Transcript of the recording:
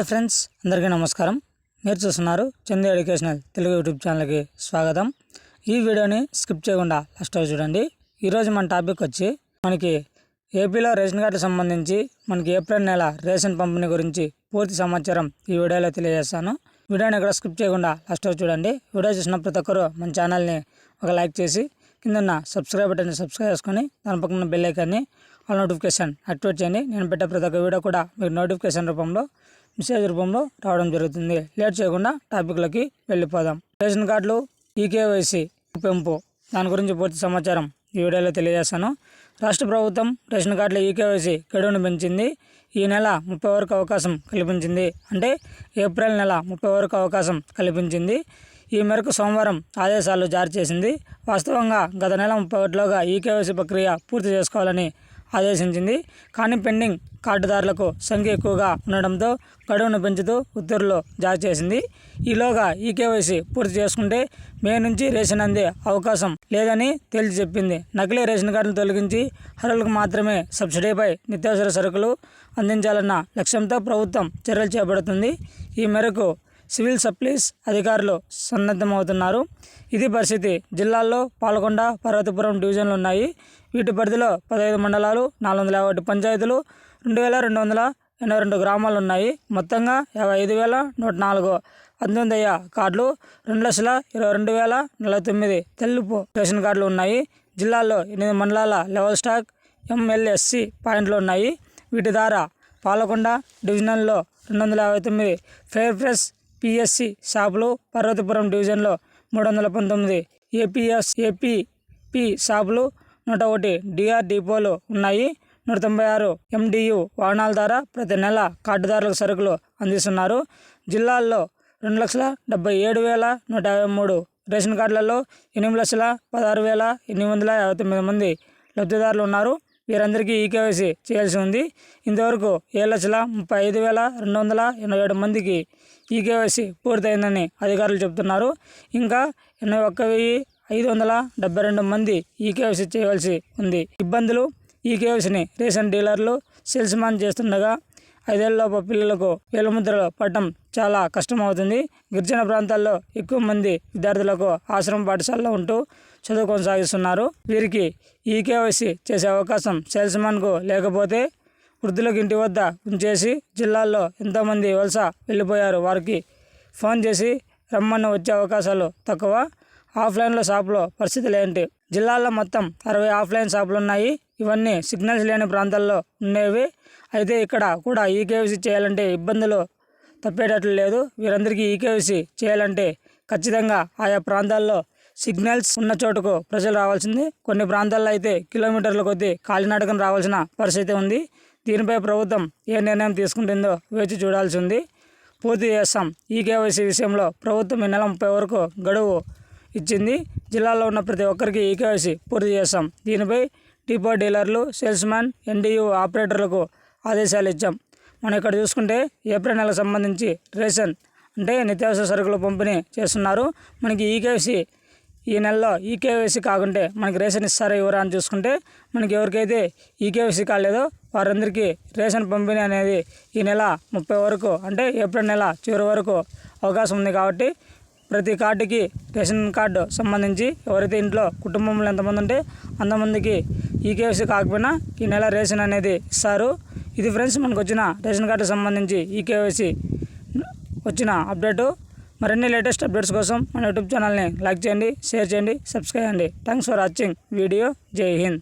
Hi friends అందరికీ నమస్కారం. మీరు చూస్తున్నారు చందు ఎడ్యుకేషనల్ తెలుగు యూట్యూబ్ ఛానల్కి స్వాగతం. ఈ వీడియోని స్కిప్ చేయకుండా లాస్ట్ వరకు చూడండి. ఈరోజు మన టాపిక్ వచ్చి మనకి ఏపీలో రేషన్ కార్డుకి సంబంధించి మనకి ఏప్రిల్ నెల రేషన్ పంపిణీ గురించి పూర్తి సమాచారం ఈ వీడియోలో తెలియజేస్తాను. వీడియోని ఇక్కడ స్కిప్ చేయకుండా లాస్ట్ వరకు చూడండి. వీడియో చూసిన ప్రతి ఒక్కరూ మన ఛానల్ని ఒక లైక్ చేసి కిందన్న సబ్స్క్రైబ్ బటన్ని సబ్స్క్రైబ్ చేసుకొని దాని పక్కన బెల్ ఐకాన్ని ఆల్ నోటిఫికేషన్ యాక్టివేట్ చేయండి. నేను పెట్టే ప్రతి ఒక్క వీడియో కూడా మీకు నోటిఫికేషన్ రూపంలో మెసేజ్ రూపంలో రావడం జరుగుతుంది. లేట్ చేయకుండా టాపిక్లోకి వెళ్ళిపోదాం. రేషన్ కార్డులు ఈకేవైసీ పెంపు. దాని గురించి పూర్తి సమాచారం ఈ వీడియోలో తెలియజేస్తాను. రాష్ట్ర ప్రభుత్వం రేషన్ కార్డుల ఈకేవైసీ గడువును పెంచింది. ఈ నెల ముప్పై వరకు అవకాశం కల్పించింది. అంటే ఏప్రిల్ నెల ముప్పై వరకు అవకాశం కల్పించింది. ఈ మేరకు సోమవారం ఆదేశాలు జారీ చేసింది. వాస్తవంగా గత నెల ముప్పై ఒకటిలోగా ఈకేవైసీ ప్రక్రియ పూర్తి చేసుకోవాలని ఆదేశించింది. కానీ పెండింగ్ కార్డుదారులకు సంఖ్య ఎక్కువగా ఉండడంతో గడువును పెంచుతూ ఉత్తర్వులు జారీ చేసింది. ఈలోగా ఈ కేవైసీ పూర్తి చేసుకుంటే మే నుంచి రేషన్ అందే అవకాశం లేదని తేల్చి చెప్పింది నకిలీ రేషన్ కార్డును తొలగించి అర్హులకు మాత్రమే సబ్సిడీపై నిత్యావసర సరుకులు అందించాలన్న లక్ష్యంతో ప్రభుత్వం చర్యలు చేపడుతుంది. ఈ మేరకు సివిల్ సప్లీస్ అధికారులు సన్నద్ధమవుతున్నారు. ఇది పరిస్థితి జిల్లాల్లో పాల్గొండ పర్వతపురం డివిజన్లు ఉన్నాయి. వీటి పరిధిలో పదహైదు మండలాలు నాలుగు వందల యాభై ఒకటి పంచాయతీలు రెండు వేల రెండు వందల ఎనభై రెండు గ్రామాలు ఉన్నాయి. మొత్తంగా యాభై ఐదు వేల నూట నాలుగు పంతొమ్మిది కార్డులు రెండు లక్షల ఇరవై రెండు వేల నలభై తొమ్మిది తెలుపు రేషన్ కార్డులు ఉన్నాయి. జిల్లాల్లో ఎనిమిది మండలాల లెవెల్ స్టాక్ ఎంఎల్ఎస్సి పాయింట్లు ఉన్నాయి. వీటి ద్వారా పాలకొండ డివిజనల్లో రెండు వందల యాభై తొమ్మిది. ఫెయిర్ ఫ్రెష్ పిఎస్సి షాపులు పర్వతపురం డివిజన్లో మూడు వందల పంతొమ్మిది ఏపీఎస్ ఏపీపి షాపులు నూట ఒకటి డిఆర్ డిపోలు ఉన్నాయి. నూట తొంభై ఆరు ఎండియు వాహనాల ద్వారా ప్రతి నెల కార్డుదారులకు సరుకులు అందిస్తున్నారు. జిల్లాల్లో రెండు లక్షల డెబ్బై ఏడు వేల నూట యాభై మూడు రేషన్ కార్డులలో ఎనిమిది లక్షల పదహారు వేల ఎనిమిది వందల యాభై తొమ్మిది మంది లబ్ధిదారులు ఉన్నారు. వీరందరికీ ఈకేవైసీ చేయాల్సి ఉంది. ఇంతవరకు ఏడు లక్షల ముప్పై ఐదు వేల రెండు వందల ఎనభై ఏడు మందికి ఈకేవైసీ పూర్తయిందని అధికారులు చెబుతున్నారు. ఇంకా ఎనభై ఒక్క వెయ్యి ఐదు వందల డెబ్బై రెండు మంది ఈకేవైసీ చేయవలసి ఉంది. ఇబ్బందులు ఈకేవైసీని రేషన్ డీలర్లు సేల్స్మాన్ చేస్తుండగా ఐదేళ్ళలోపు పిల్లలకు వేలుముద్రలు పట్టడం చాలా కష్టమవుతుంది. గిరిజన ప్రాంతాల్లో ఎక్కువ మంది విద్యార్థులకు ఆశ్రమ పాఠశాలలో ఉంటూ చదువు కొనసాగిస్తున్నారు. వీరికి ఈ కేవైసీ చేసే అవకాశం సేల్స్మాన్కు లేకపోతే వృద్ధులకు ఇంటి వద్ద ఉంచేసి జిల్లాల్లో ఎంతోమంది వలస వెళ్ళిపోయారు. వారికి ఫోన్ చేసి రమ్మని వచ్చే అవకాశాలు తక్కువ. ఆఫ్లైన్లో షాపులో పరిస్థితులు ఏంటి? జిల్లాలో మొత్తం అరవై ఆఫ్లైన్ షాపులు ఉన్నాయి ఇవన్నీ సిగ్నల్స్ లేని ప్రాంతాల్లో ఉండేవి అయితే ఇక్కడ కూడా ఈకేవీసీ చేయాలంటే ఇబ్బందులు తప్పేటట్లు లేదు. వీరందరికీ ఈకేవీసీ చేయాలంటే ఖచ్చితంగా ఆయా ప్రాంతాల్లో సిగ్నల్స్ ఉన్న చోటుకు ప్రజలు రావాల్సింది. కొన్ని ప్రాంతాల్లో అయితే కిలోమీటర్ల కొద్దీ కాలినడకం రావాల్సిన పరిస్థితి ఉంది. దీనిపై ప్రభుత్వం ఏ నిర్ణయం తీసుకుంటుందో వేచి చూడాల్సి ఉంది. పూర్తి చేస్తాం. ఈ కేవైసీ విషయంలో ప్రభుత్వం ఈ నెల ముప్పై వరకు గడువు ఇచ్చింది. జిల్లాలో ఉన్న ప్రతి ఒక్కరికి ఈ కేవైసీ పూర్తి చేస్తాం. దీనిపై టీపో డీలర్లు సేల్స్మ్యాన్ ఎన్డీయూ ఆపరేటర్లకు ఆదేశాలు ఇచ్చాం. మనం ఇక్కడ చూసుకుంటే ఏప్రిల్ నెలకు సంబంధించి రేషన్ అంటే నిత్యావసర సరుకులు పంపిణీ చేస్తున్నారు. మనకి ఈకేవైసీ ఈ నెలలో ఈకేవైసీ కాకుంటే మనకి రేషన్ ఇస్తారా ఇవ్వరా అని చూసుకుంటే మనకి ఎవరికైతే ఈకేవైసీ కాలేదో వారందరికీ రేషన్ పంపిణీ అనేది ఈ నెల ముప్పై వరకు అంటే ఏప్రిల్ నెల చివరి వరకు అవకాశం ఉంది కాబట్టి ప్రతి కార్డుకి రేషన్ కార్డు సంబంధించి ఎవరైతే ఇంట్లో కుటుంబంలో ఎంతమంది ఉంటే అంతమందికి ఈకేవైసీ కాకపోయినా ఈ నెల రేషన్ అనేది ఇస్తారు. ఇది ఫ్రెండ్స్ మనకు వచ్చిన రేషన్ కార్డు సంబంధించి ఈ కేవైసీ వచ్చిన అప్డేటు. మరిన్ని లేటెస్ట్ అప్డేట్స్ కోసం మన యూట్యూబ్ ఛానల్ని లైక్ చేయండి షేర్ చేయండి సబ్స్క్రైబ్ చేయండి. Thanks for watching video. Jai Hind.